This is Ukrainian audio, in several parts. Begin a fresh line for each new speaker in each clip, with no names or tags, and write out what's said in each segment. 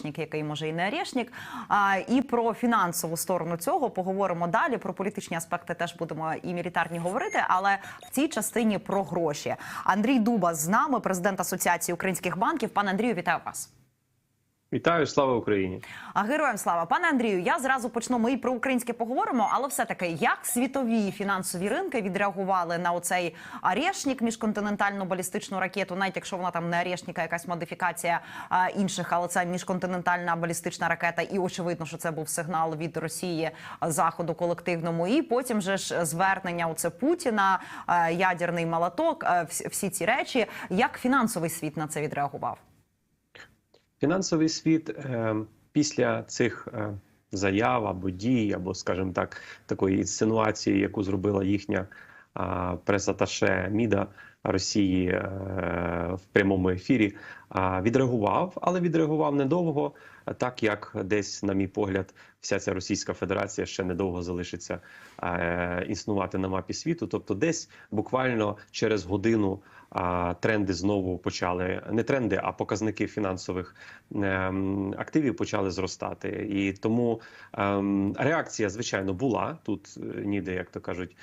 Арєшнік, який може і не Арєшнік. А, і про фінансову сторону цього поговоримо далі. Про політичні аспекти теж будемо і мілітарні говорити, але в цій частині про гроші. Андрій Дуба з нами, президент Асоціації українських банків. Пане Андрію, вітаю вас.
Вітаю, слава Україні!
А героям слава, пане Андрію. Я зразу почну. Ми і про українське поговоримо, але все таки, як світові фінансові ринки відреагували на оцей Арєшнік, міжконтинентальну балістичну ракету, навіть якщо вона там не Арєшніка, якась модифікація а, інших, але це міжконтинентальна балістична ракета, і очевидно, що це був сигнал від Росії заходу колективному. І потім же ж звернення оце Путіна, ядерний молоток, всі ці речі. Як фінансовий світ на це відреагував?
Фінансовий світ е, після цих е, заяв або дій, або, скажімо так, такої інсинуації, яку зробила їхня прес-аташе МІДа Росії е, в прямому ефірі, відреагував, але відреагував недовго, так як десь, на мій погляд, вся ця Російська Федерація ще недовго залишиться е, існувати на мапі світу. Тобто, десь буквально через годину. Тренди знову почали не тренди, а показники фінансових ем, активів почали зростати. І тому ем, реакція, звичайно, була тут е, ніде, як то кажуть,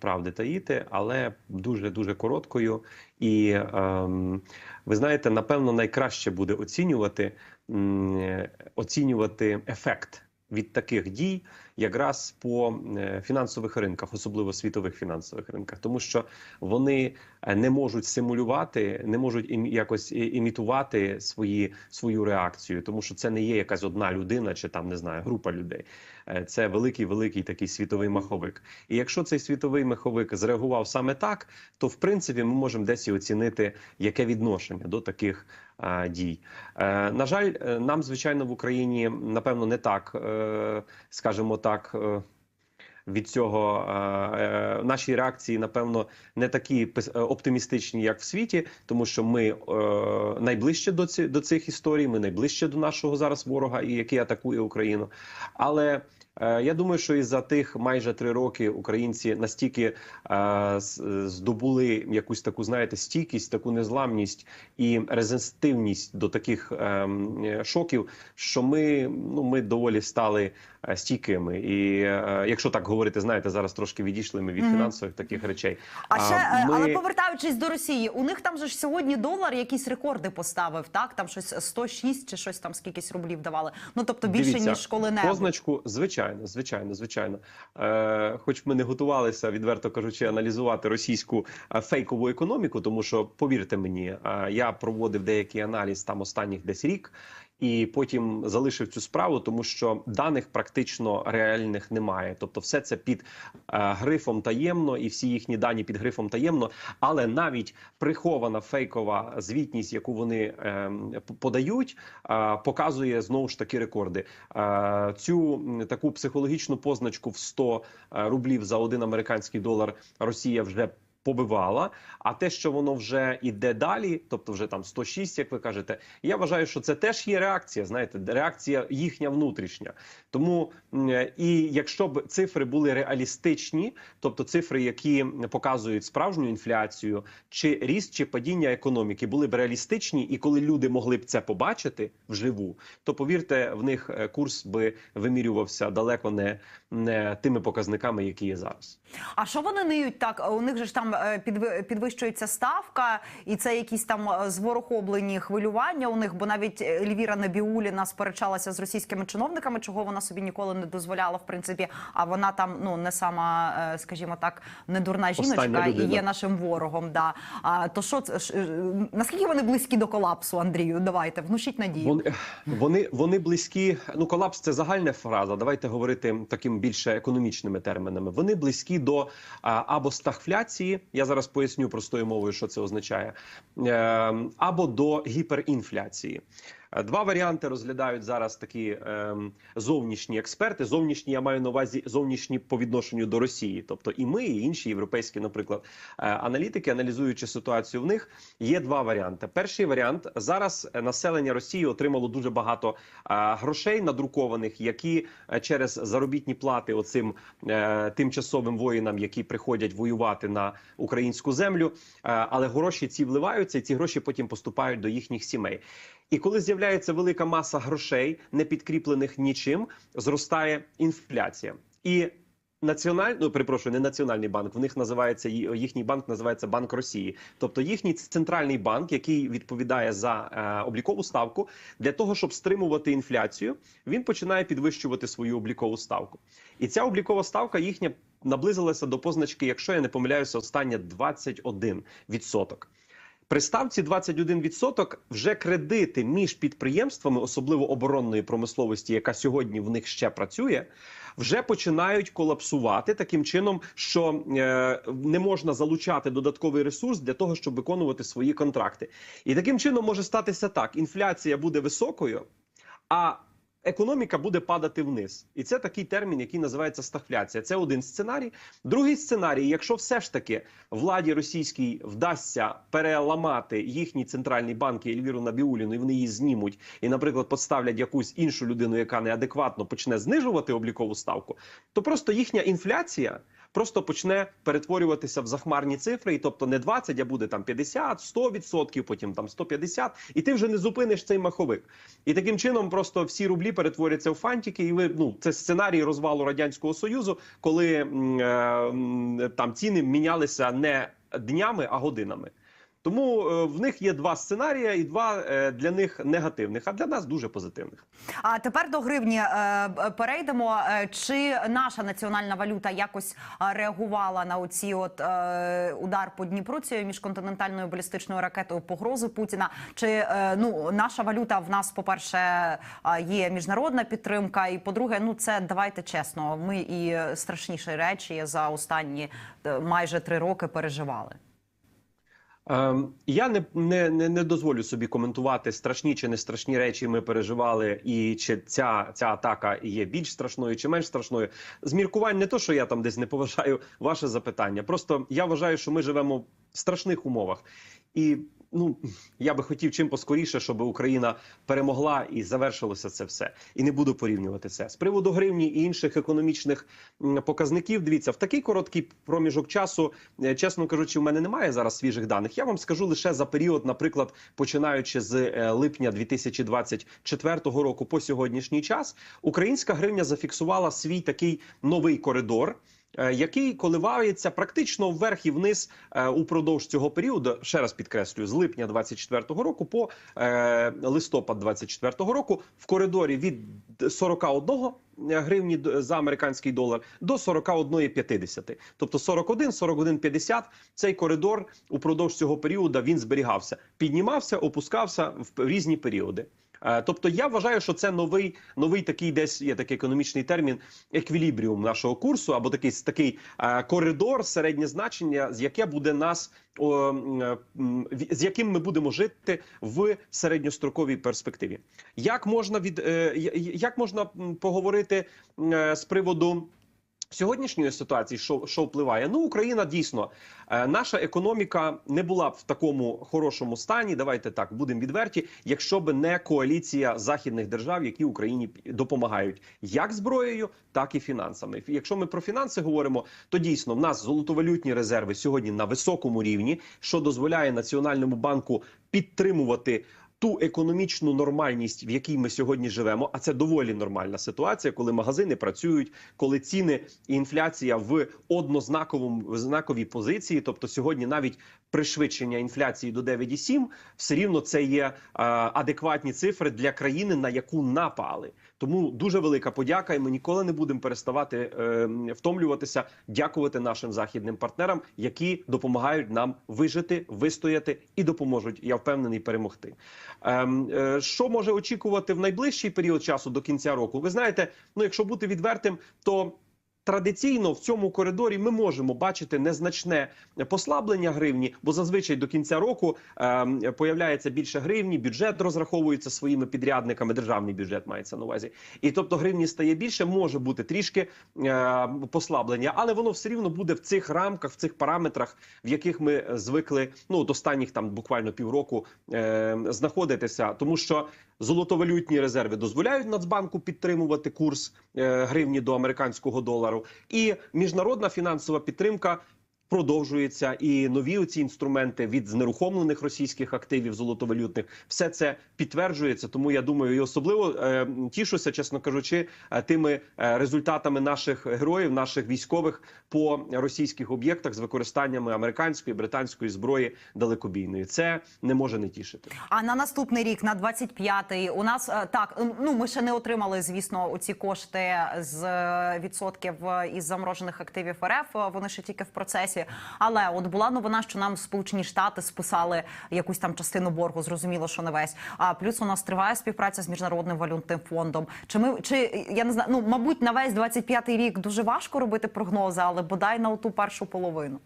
правди таїти, але дуже дуже короткою. І ем, ви знаєте, напевно, найкраще буде оцінювати, е, оцінювати ефект. Від таких дій якраз по е, фінансових ринках, особливо світових фінансових ринках, тому що вони е, не можуть симулювати, не можуть якось імітувати свої свою реакцію, тому що це не є якась одна людина чи там не знаю група людей. Е, Це великий великий такий світовий маховик. І якщо цей світовий маховик зреагував саме так, то в принципі ми можемо десь і оцінити яке відношення до таких дій. Е, на жаль, е, нам звичайно в Україні напевно не так, е, скажімо так. е, Від цього е, е, наші реакції, напевно, не такі е, оптимістичні, як в світі, тому що ми е, найближче до, ці, до цих історій, ми найближче до нашого зараз ворога, і який атакує Україну. Але е, я думаю, що і за тих майже три роки українці настільки е, здобули якусь таку, знаєте, стійкість, таку незламність і резистивність до таких ем, е, шоків, що ми ну ми доволі стали е, стійкими. І е, якщо так говорити, знаєте, зараз трошки відійшли ми від
Мгм.
фінансових таких речей.
А ще, е,
ми-
але повертаючись до Росії, у них там же ж сьогодні долар якісь рекорди поставив, так? Там щось 106 чи щось там скількись рублів давали. Ну тобто більше
Дивіться,
ніж коли-небудь.
Позначку, звичайно, звичайно, звичайно. Е, хоч ми не готувалися, відверто кажучи, аналізувати російську е, фейкову економіку, тому що повірте мені, е, я проводив деякий аналіз там останніх десь рік. І потім залишив цю справу, тому що даних практично реальних немає. Тобто, все це під е, грифом таємно, і всі їхні дані під грифом таємно. Але навіть прихована фейкова звітність, яку вони ем, подають, е, показує знову ж таки рекорди. Е, Цю таку психологічну позначку в 100 е, рублів за один американський долар Росія вже. Побивала, а те, що воно вже іде далі, тобто вже там 106, як ви кажете, я вважаю, що це теж є реакція. Знаєте, реакція їхня внутрішня. Тому і якщо б цифри були реалістичні, тобто цифри, які показують справжню інфляцію, чи ріст чи падіння економіки, були б реалістичні, і коли люди могли б це побачити вживу, то повірте, в них е, курс би вимірювався далеко не, не тими показниками, які є зараз.
А що вони ниють так? У них же ж там підвищується ставка, і це якісь там е, зворохоблені хвилювання у них, бо навіть е, Ельвіра Набіуліна сперечалася з російськими чиновниками, чого вона собі ніколи не дозволяла, в принципі. А вона там ну не сама, е, скажімо так, не дурна жіночка і є нашим ворогом. Да. А то що це е, наскільки вони близькі до колапсу, Андрію? Давайте внушіть надію.
Вони, вони, вони близькі. Ну, колапс це загальна фраза. Давайте говорити таким більше економічними термінами. Вони близькі до або стагфляції. Я зараз поясню простою мовою, що це означає, е, або до гіперінфляції. Е, Два варіанти розглядають зараз такі ем, зовнішні експерти. Зовнішні я маю на увазі зовнішні по відношенню до Росії, тобто і ми, і інші європейські, наприклад, е, аналітики, аналізуючи ситуацію в них, є два варіанти. Перший варіант зараз е, населення Росії отримало дуже багато е, грошей надрукованих, які е, через заробітні плати оцим е, тимчасовим воїнам, які приходять воювати на українську землю, е, але гроші ці вливаються, і ці гроші потім поступають до їхніх сімей. І коли з'являється велика маса грошей, не підкріплених нічим, зростає інфляція. І національ... ну, перепрошую, не національний банк. В них називається їхній банк називається Банк Росії, тобто їхній центральний банк, який відповідає за е, облікову ставку, для того, щоб стримувати інфляцію, він починає підвищувати свою облікову ставку. І ця облікова ставка їхня наблизилася до позначки, якщо я не помиляюся, остання 21%. При ставці 21% вже кредити між підприємствами, особливо оборонної промисловості, яка сьогодні в них ще працює, вже починають колапсувати таким чином, що е, не можна залучати додатковий ресурс для того, щоб виконувати свої контракти. І таким чином може статися так: інфляція буде високою, а економіка буде падати вниз. І це такий термін, який називається стагфляція. Це один сценарій. Другий сценарій, якщо все ж таки владі російській вдасться переламати їхні центральні банки Ельвіру Набіуліну, і вони її знімуть, і, наприклад, поставлять якусь іншу людину, яка неадекватно почне знижувати облікову ставку, то просто їхня інфляція. Просто почне перетворюватися в захмарні цифри, і тобто не 20, а буде там 50, 100 відсотків, потім там 150, і ти вже не зупиниш цей маховик. І таким чином просто всі рублі перетворяться в фантики. І ви ну це сценарій розвалу радянського союзу, коли е, там ціни мінялися не днями, а годинами. Тому е, в них є два сценарії, і два е, для них негативних, а для нас дуже позитивних.
А тепер до гривні е, перейдемо. Чи наша національна валюта якось реагувала на оці от удар по Дніпру цією міжконтинентальною балістичною ракетою погрози Путіна? Чи ну наша валюта в нас, по перше, є міжнародна підтримка, і по-друге, ну це давайте чесно. Ми і страшніші речі за останні майже три роки переживали.
Ем, я не, не, не, дозволю собі коментувати страшні чи не страшні речі. Ми переживали, і чи ця, ця атака є більш страшною чи менш страшною. З міркувань не то, що я там десь не поважаю ваше запитання. Просто я вважаю, що ми живемо в страшних умовах, і ну я би хотів чим поскоріше, щоб Україна перемогла і завершилося це все. І не буду порівнювати це з приводу гривні і інших економічних показників. Дивіться, в такий короткий проміжок часу, е, чесно кажучи, в мене немає зараз свіжих даних. Я вам скажу лише за період, наприклад, починаючи з е, липня 2024 року по сьогоднішній час, українська гривня зафіксувала свій такий новий коридор. Е, Який коливається практично вверх і вниз е, упродовж цього періоду, ще раз підкреслюю, з липня 24 року по е, листопад 24 року в коридорі від 41 гривні за американський долар до 41,50. Тобто 41, 41,50 цей коридор упродовж цього періоду він зберігався, піднімався, опускався в різні періоди. Е, Тобто я вважаю, що це новий, новий такий десь є такий економічний термін еквілібріум нашого курсу, або такий такий е, коридор, середнє значення, з яке буде нас е, з яким ми будемо жити в середньостроковій перспективі. Як можна від як можна поговорити з приводу? Сьогоднішньої ситуації, що, що впливає, ну Україна дійсно е, наша економіка не була б в такому хорошому стані. Давайте так будемо відверті, якщо б не коаліція західних держав, які Україні допомагають як зброєю, так і фінансами. Якщо ми про фінанси говоримо, то дійсно в нас золотовалютні резерви сьогодні на високому рівні, що дозволяє Національному банку підтримувати ту економічну нормальність, в якій ми сьогодні живемо, а це доволі нормальна ситуація, коли магазини працюють, коли ціни і інфляція в однознаковому знаковій позиції. Тобто, сьогодні навіть пришвидшення інфляції до 9,7, все рівно це є адекватні цифри для країни, на яку напали. Тому дуже велика подяка, і ми ніколи не будемо переставати е, втомлюватися, дякувати нашим західним партнерам, які допомагають нам вижити, вистояти і допоможуть. Я впевнений перемогти. Е, е, що може очікувати в найближчий період часу до кінця року? Ви знаєте, ну якщо бути відвертим, то Традиційно в цьому коридорі ми можемо бачити незначне послаблення гривні, бо зазвичай до кінця року ем, появляється більше гривні, бюджет розраховується своїми підрядниками. Державний бюджет мається на увазі, і тобто гривні стає більше, може бути трішки е, послаблення, але воно все рівно буде в цих рамках, в цих параметрах, в яких ми звикли ну от останніх там буквально півроку е, знаходитися, тому що золотовалютні резерви дозволяють Нацбанку підтримувати курс е, гривні до американського долару, і міжнародна фінансова підтримка Продовжується і нові ці інструменти від знерухомлених російських активів золотовалютних. Все це підтверджується. Тому я думаю, і особливо е, тішуся, чесно кажучи, е, тими е, результатами наших героїв, наших військових по російських об'єктах з використаннями американської британської зброї далекобійної. Це не може не тішити.
А на наступний рік, на 25-й, у нас е, так ну ми ще не отримали, звісно, ці кошти з відсотків із заморожених активів РФ. Вони ще тільки в процесі. Але от була новина, що нам Сполучені Штати списали якусь там частину боргу. Зрозуміло, що не весь. А плюс у нас триває співпраця з міжнародним валютним фондом. Чи ми чи я не знаю, ну мабуть, на весь 25-й рік дуже важко робити прогнози, але бодай на ту першу половину.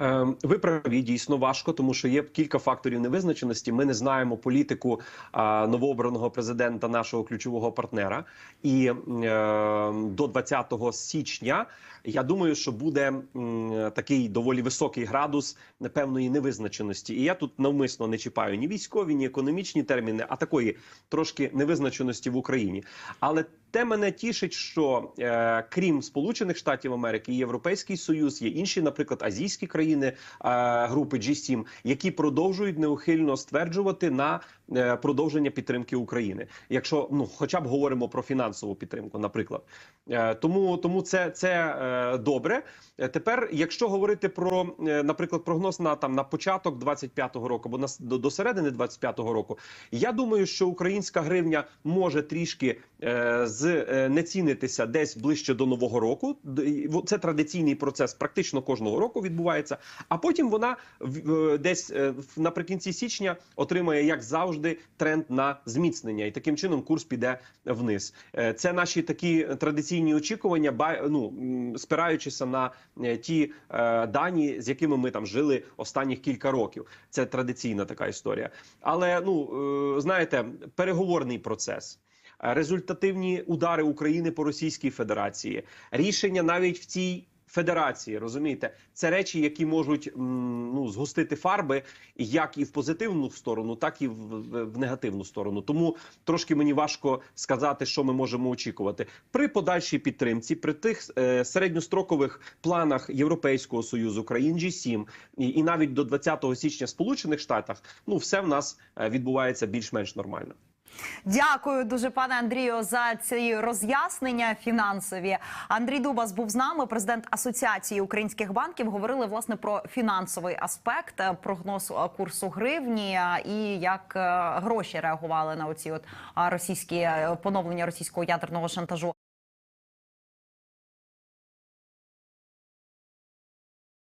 Е, Ви праві дійсно важко, тому що є кілька факторів невизначеності. Ми не знаємо політику новообраного президента, нашого ключового партнера. І е, до 20 січня я думаю, що буде такий доволі високий градус певної невизначеності. І я тут навмисно не чіпаю ні військові, ні економічні терміни, а такої трошки невизначеності в Україні. Але те мене тішить, що е, крім Сполучених Штатів Америки, є Європейський Союз, є інші, наприклад, азійські країни е, групи G7, які продовжують неухильно стверджувати на е, продовження підтримки України. Якщо ну, хоча б говоримо про фінансову підтримку, наприклад, е, тому тому це, це е, добре. Е, Тепер, якщо говорити про, е, наприклад, прогноз на там на початок 25-го року, або на до, до середини 25-го року, я думаю, що українська гривня може трішки з е, не цінитися десь ближче до нового року. Це традиційний процес, практично кожного року відбувається. А потім вона е, десь е, наприкінці січня отримає, як завжди, тренд на зміцнення, і таким чином курс піде вниз. Е, Це наші такі традиційні очікування, ну спираючися на е, ті е, дані, з якими ми там жили останніх кілька років. Це традиційна така історія. Але ну е, знаєте, переговорний процес. Е, Результативні удари України по Російській Федерації, рішення навіть в цій федерації, розумієте, це речі, які можуть ну згустити фарби як і в позитивну сторону, так і в, в, в негативну сторону. Тому трошки мені важко сказати, що ми можемо очікувати при подальшій підтримці, при тих е, середньострокових планах Європейського союзу, країн G7 і, і навіть до 20 січня Сполучених Штатах. Ну все в нас е, відбувається більш-менш нормально.
Дякую дуже, пане Андрію, за ці роз'яснення фінансові. Андрій Дубас був з нами, президент Асоціації українських банків. Говорили власне про фінансовий аспект, е, прогноз е, курсу гривні е, і як гроші реагували на оці от російські поновлення російського ядерного шантажу.